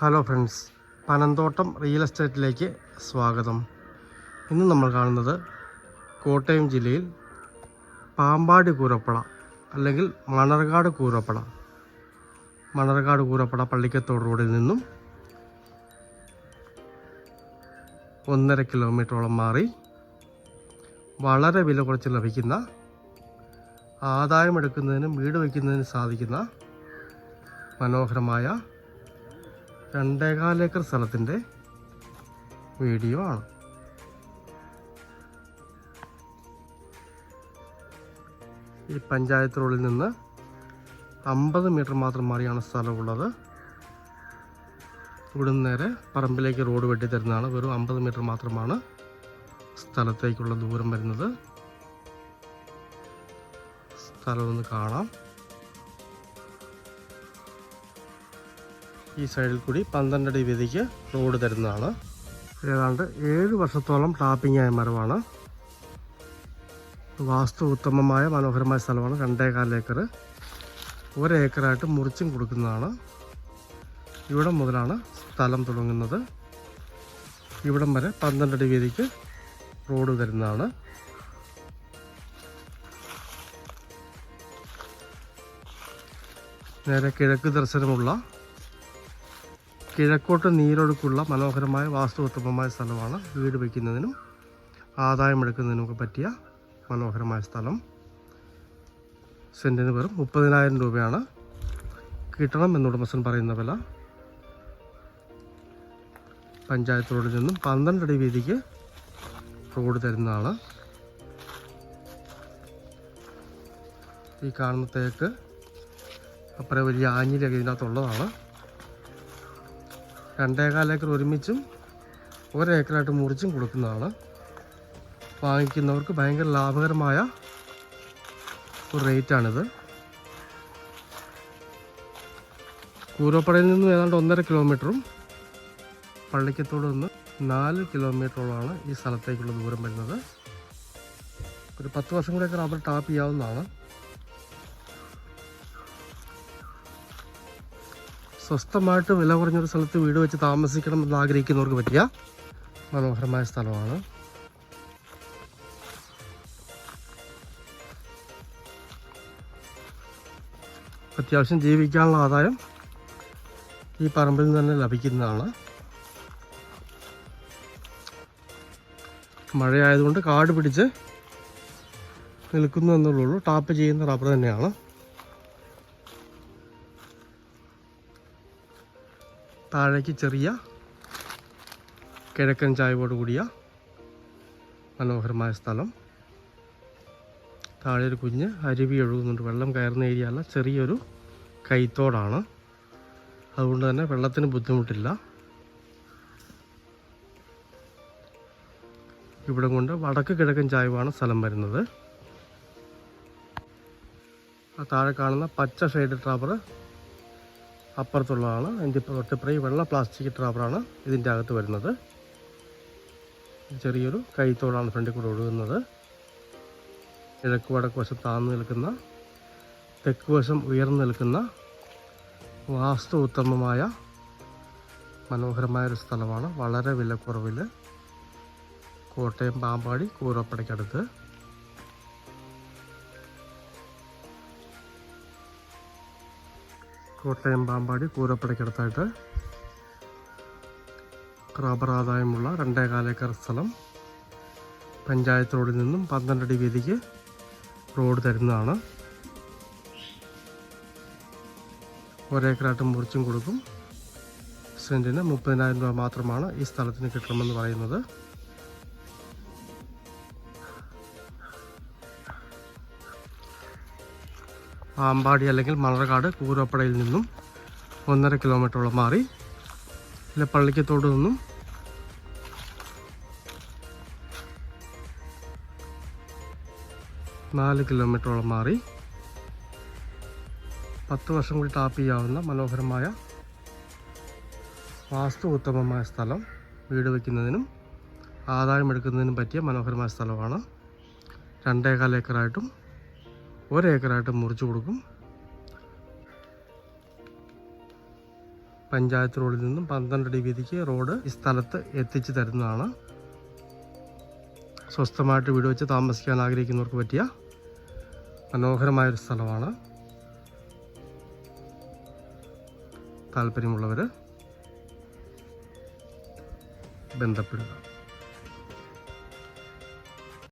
Hello friends Panamthottam real എസ്റ്റേറ്റിലേക്ക് സ്വാഗതം. ഇന്ന് നമ്മൾ കാണുന്നത് കോട്ടയം ജില്ലയിൽ പാമ്പാടി കൂരപ്പള അല്ലെങ്കിൽ മണർകാട് കൂരപ്പള മണർകാട് കൂരപ്പള പള്ളിക്കത്തോട് റോഡിൽ നിന്നും ഒന്നര കിലോമീറ്ററോളം മാറി വളരെ വില കുറച്ച് ലഭിക്കുന്ന ആദായമെടുക്കുന്നതിനും വീട് വയ്ക്കുന്നതിനും സാധിക്കുന്ന മനോഹരമായ രണ്ടേകാൽ ഏക്കർ സ്ഥലത്തിന്റെ വീഡിയോ ആണ്. ഈ പഞ്ചായത്ത് റോഡിൽ നിന്ന് അമ്പത് മീറ്റർ മാത്രം മാറിയാണ് സ്ഥലമുള്ളത്. ഇവിടുന്ന് നേരെ പറമ്പിലേക്ക് റോഡ് വെട്ടി തരുന്നതാണ്. വെറും അമ്പത് മീറ്റർ മാത്രമാണ് സ്ഥലത്തേക്കുള്ള ദൂരം വരുന്നത്. സ്ഥലമൊന്ന് കാണാം. ഈ സൈഡിൽ കൂടി പന്ത്രണ്ട് അടി വീതിക്ക് റോഡ് തരുന്നതാണ്. ഏതാണ്ട് ഏഴ് വർഷത്തോളം ടാപ്പിംഗ് ആയ മരമാണ്. വാസ്തു ഉത്തമമായ മനോഹരമായ സ്ഥലമാണ്. രണ്ടേകാൽ ഏക്കർ. ഒരേക്കറായിട്ട് മുറിച്ചും കൊടുക്കുന്നതാണ്. ഇവിടെ മുതലാണ് സ്ഥലം തുടങ്ങുന്നത്. ഇവിടം വരെ പന്ത്രണ്ട് അടി വീതിക്ക് റോഡ് തരുന്നതാണ്. നേരെ കിഴക്ക് ദർശനമുള്ള കിഴക്കോട്ട് നീരൊഴുക്കുള്ള മനോഹരമായ വാസ്തുവത്തമമായ സ്ഥലമാണ് വീട് വയ്ക്കുന്നതിനും ആദായമെടുക്കുന്നതിനുമൊക്കെ പറ്റിയ മനോഹരമായ സ്ഥലം. സെന്റിന് വെറും മുപ്പതിനായിരം രൂപയാണ്. കിട്ടണം എന്ന് ഉടമസ്ഥൻ പറയുന്ന വില. പഞ്ചായത്ത് റോഡിൽ നിന്നും പന്ത്രണ്ട് അടി വീതിക്ക് റോഡ് തരുന്നതാണ്. ഈ കാണുന്ന തേക്ക് അപ്പുറം വലിയ ആഞ്ഞിലൊക്കെ ഇതിനകത്തുള്ളതാണ്. രണ്ടേകാൽ ഏക്കർ ഒരുമിച്ചും ഒരേക്കറായിട്ട് മുറിച്ചും കൊടുക്കുന്നതാണ്. വാങ്ങിക്കുന്നവർക്ക് ഭയങ്കര ലാഭകരമായ ഒരു റേറ്റാണിത്. കൂരോപ്പടയിൽ നിന്നും ഏതാണ്ട് ഒന്നര കിലോമീറ്ററും പള്ളിക്കത്തോട് നിന്ന് നാല് കിലോമീറ്ററോളമാണ് ഈ സ്ഥലത്തേക്കുള്ള ദൂരം വരുന്നത്. ഒരു പത്ത് വർഷം കൂടെയൊക്കെ റബ്ബർ ടാപ്പ് ചെയ്യാവുന്നതാണ്. സ്വസ്ഥമായിട്ട് വില കുറഞ്ഞൊരു സ്ഥലത്ത് വീട് വെച്ച് താമസിക്കണം എന്ന് ആഗ്രഹിക്കുന്നവർക്ക് പറ്റിയ മനോഹരമായ സ്ഥലമാണ്. അത്യാവശ്യം ജീവിക്കാനുള്ള ആദായം ഈ പറമ്പിൽ നിന്ന് തന്നെ ലഭിക്കുന്നതാണ്. മഴയായതുകൊണ്ട് കാട് പിടിച്ച് നിൽക്കുന്നു എന്നുള്ളൂ. ടാപ്പ് ചെയ്യുന്ന റബ്ബർ തന്നെയാണ്. താഴേക്ക് ചെറിയ കിഴക്കൻ ചായവോട് കൂടിയ മനോഹരമായ സ്ഥലം. താഴെ ഒരു കുഞ്ഞ് അരുവി ഒഴുകുന്നുണ്ട്. വെള്ളം കയറുന്ന ഏരിയ അല്ല ചെറിയൊരു കൈത്തോടാണ്. അതുകൊണ്ട് തന്നെ വെള്ളത്തിന് ബുദ്ധിമുട്ടില്ല. ഇവിടെ കൊണ്ട് വടക്ക് കിഴക്കൻ ചായവാണ് സ്ഥലം വരുന്നത്. ആ താഴെ കാണുന്ന പച്ച ഷെയ്ഡ് റബ്ബർ അപ്പുറത്തുള്ളതാണ് അതിന്റെ കുറച്ച് ഈ വെള്ള പ്ലാസ്റ്റിക് ട്രാവറാണ് ഇതിന്റെ അകത്ത് വരുന്നത്. ചെറിയൊരു കൈത്തോടാണ് ഫ്രണ്ടിൽ കൂടെ ഒഴുകുന്നത്. കിഴക്ക് വടക്ക് വശം താഴ്ന്നു നിൽക്കുന്ന തെക്ക് വശം ഉയർന്നു നിൽക്കുന്ന വാസ്തു ഉത്തമമായ മനോഹരമായൊരു സ്ഥലമാണ്. വളരെ വിലക്കുറവിൽ കോട്ടയം പാമ്പാടി കൂറപ്പടയ്ക്കടുത്ത്. കോട്ടയം പാമ്പാടി കൂരപ്പടയ്ക്കടുത്തായിട്ട് റബ്ബർ ആദായമുള്ള രണ്ടേകാൽ ഏക്കർ സ്ഥലം പഞ്ചായത്ത് റോഡിൽ നിന്നും പന്ത്രണ്ടടി വീതിക്ക് റോഡ് തരുന്നതാണ്. ഒരേക്കറായിട്ട് മുറിച്ചും കൊടുക്കും. സെന്റിന് മുപ്പതിനായിരം രൂപ മാത്രമാണ് ഈ സ്ഥലത്തിന് കിട്ടണമെന്ന് പറയുന്നത്. പാമ്പാടി അല്ലെങ്കിൽ മണർകാട് കൂരപ്പടയിൽ നിന്നും ഒന്നര കിലോമീറ്ററോളം മാറി ഇല്ല പള്ളിക്കത്തോട് നിന്നും നാല് കിലോമീറ്ററോളം മാറി പത്ത് വർഷം കൂടി ടാപ്പ് ചെയ്യാവുന്ന മനോഹരമായ വാസ്തു ഉത്തമമായ സ്ഥലം. വീട് വയ്ക്കുന്നതിനും ആദായമെടുക്കുന്നതിനും പറ്റിയ മനോഹരമായ സ്ഥലമാണ്. രണ്ടേകാൽ ഏക്കറായിട്ടും ഒരേക്കറായിട്ടും മുറിച്ചു കൊടുക്കും. പഞ്ചായത്ത് റോഡിൽ നിന്നും പന്ത്രണ്ട് അടി വീതിക്ക് റോഡ് ഈ സ്ഥലത്ത് എത്തിച്ചു തരുന്നതാണ്. സ്വസ്ഥമായിട്ട് വീട് വെച്ച് താമസിക്കാൻ ആഗ്രഹിക്കുന്നവർക്ക് പറ്റിയ മനോഹരമായൊരു സ്ഥലമാണ്. താല്പര്യമുള്ളവർ ബന്ധപ്പെടുക.